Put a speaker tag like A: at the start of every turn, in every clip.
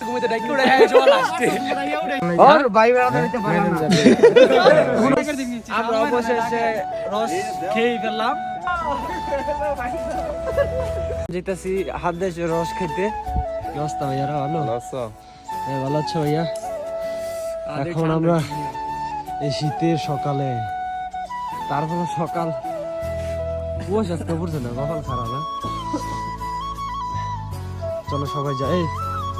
A: আমরা অবশেষে রস খেয়ে ফেললাম। যেতেছি হাত দেশে রস খেতে। ভাইয়ারা ভালো? হ্যাঁ, ভালো আছো ভাইয়া? এখন আমরা এই শীতের সকালে তারপরে সকাল। কুয়াশা পড়ছে না কপাল খারাপ না? চলো সবাই যাই।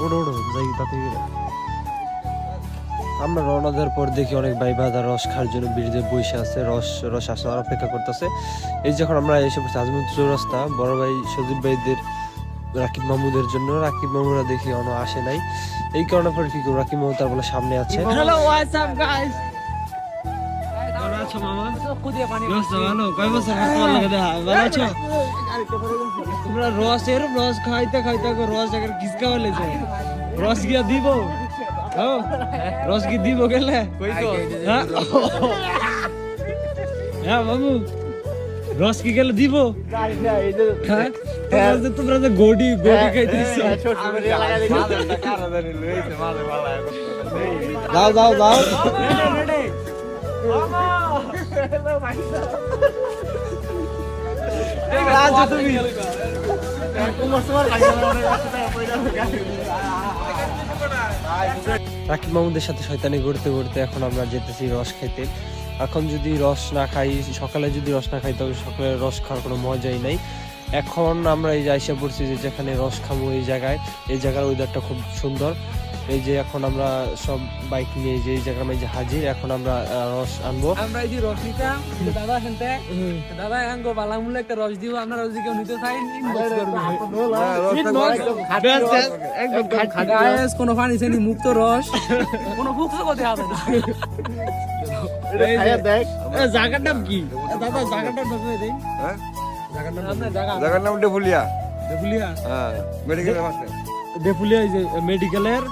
A: ওড়ো ওড়ো যাই তাতে আমরা রওনা দেওয়ার পর দেখি অনেক ভাই ভাজা রস খাওয়ার জন্য ব্রিজে বসে আছে রস রস আসার অপেক্ষা করতেছে। এই যখন আমরা এসে পড়ছি আজমুদ চৌরাস্তা বড় ভাই সজীব ভাইদের রাকিব মাহমুদের জন্য। রাকিব মাহমুদরা দেখি অন আসে নাই। এই কারণে পরে কি করব? রাকিব মাহমুদ তার বলে সামনে আছে।
B: হ্যালো হোয়াটস আপ
A: গাইস আছো মামা
B: ব্যস্ত
A: ভালো কয় বছর হাত তোমার লাগে দেখা ভালো আছো তোমরা রস এর রস খাইতে খাইতে রস একবার কিসকা হলে যায় রস গিয়া দিব রস কি দিব গেলে হ্যাঁ বাবু রস কি গেলে দিব হ্যাঁ তোমরা যে গডি গডি খাইতেছো যাও যাও যাও রাকিব মামুদের সাথে শয়তানি করতে করতে এখন আমরা যেতেছি রস খেতে এখন যদি রস না খাই, সকালে যদি রস না খাই, তবে সকালে রস খাওয়ার কোনো মজাই নাই। এখন আমরা এই যে আইসা পড়ছি যে যেখানে রস খাব এই জায়গায়, এই জায়গার ওয়েদারটা খুব সুন্দর। এই যে এখন আমরা সব বাইক নিয়ে এই যে এই জায়গায় যে হাজির এখন আমরা রস আনব।
B: আমরা এই যে রস নিতাম দাদা শুনতে দাদা আঙ্গো বালা একটা রস দিব আমরা রস দিকে নিতে চাই গায়েস কোনো পানি সেনি মুক্ত রস। কোনো ফুকস করতে হবে না।
A: জায়গার নাম কি? দাদা জায়গার নাম
C: জায়গার নাম ডেফুলিয়া। হ্যাঁ মেডিকেলের পাশে
A: দেবুলিয়া এই যে মেডিকেলের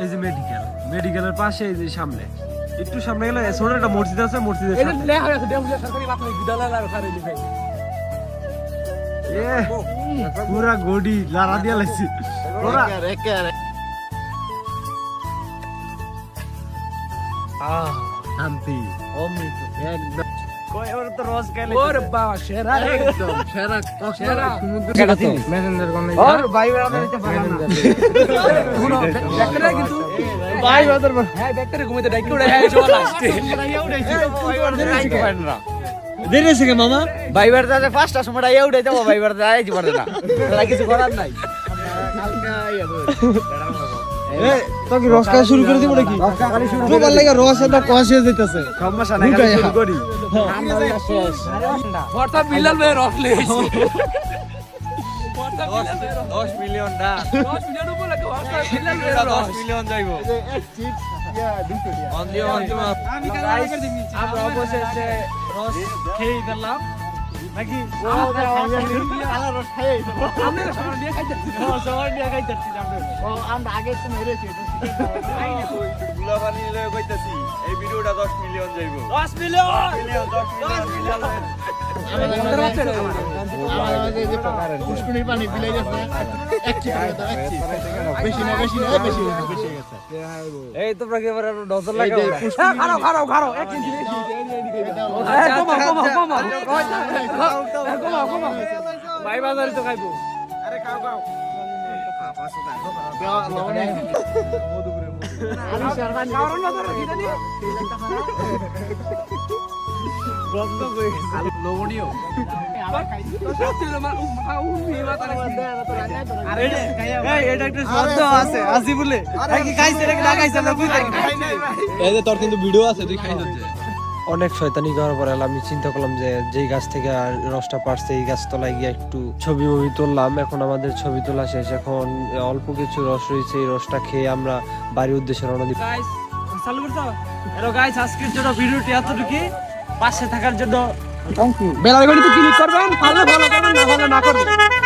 A: এই যে মেডিকেল মেডিকেলের পাশে এই যে সামনে একটু সামনে গেলে ছোট একটা মসজিদ আছে মসজিদের পুরা গডি লারা দিয়া লাগছি শান্তি। অমৃত একদম। মামা?
D: ভাইবার দাদা পাঁচটার সময় ডাইয়া উঠে যাব ভাইবার দাদা কিছু করার নাই।
A: এ তো কি রস খাওয়া শুরু করে দিব নাকি? তো ভালো লাগে রস এত কষ হয়ে যাইতেছে।
D: সমস্যা
A: নাই, শুরু
D: করি
B: হঠাৎ বিল্লাল ভাই রস। লেগেছে
C: দশ মিলিয়ন না
B: দশ মিলিয়ন উপরে হঠাৎ বিল্লাল ভাই রস।
C: মিলিয়ন
A: আমরা অবশেষে রস খেয়ে ফেললাম। নাকি?
B: আমরা
D: আগে তো মেরেছি
C: গুলাবানি লয়ে কইতাছি এই ভিডিওটা দশ মিলিয়ন যাইব।
A: দশ মিলিয়ন?
C: মিলিয়ন দশ মিলিয়ন।
D: পুষ্কুনির পানি বিলাই গেছে এক বেশি না বেশি না বেশি বেশি গেছে
A: এই তোমরা কি এবার নজর লাগাও
B: হ্যাঁ খারো খারো খারো এক কেজি হ্যাঁ কমা কমা কমা কমা কমা ভাই বাজারে তো খাইবো কারণ বাজারে কি লবণীয়
A: এই এটা একটা শব্দ আছে আসি বলে। কি খাইছে নাকি না খাইছে আমরা বুঝতে
C: এই যে তোর কিন্তু ভিডিও আছে তুই খাই
A: অনেক শয়তানি করার পরে আমি চিন্তা করলাম যে যেই গাছ থেকে আর রসটা পারছে এই গাছ তলায় গিয়ে একটু ছবি মবি তুললাম। এখন আমাদের ছবি তোলা শেষ। এখন অল্প কিছু রস রয়েছে এই রসটা খেয়ে আমরা বাড়ির উদ্দেশ্যে রওনা দিব। চালু করছ হ্যালো গাইস আজকের জন্য ভিডিওটি এতটুকু পাশে থাকার জন্য
B: বেলার গড়িতে ক্লিক করবেন ভালো ভালো করবেন না ভালো না করবেন।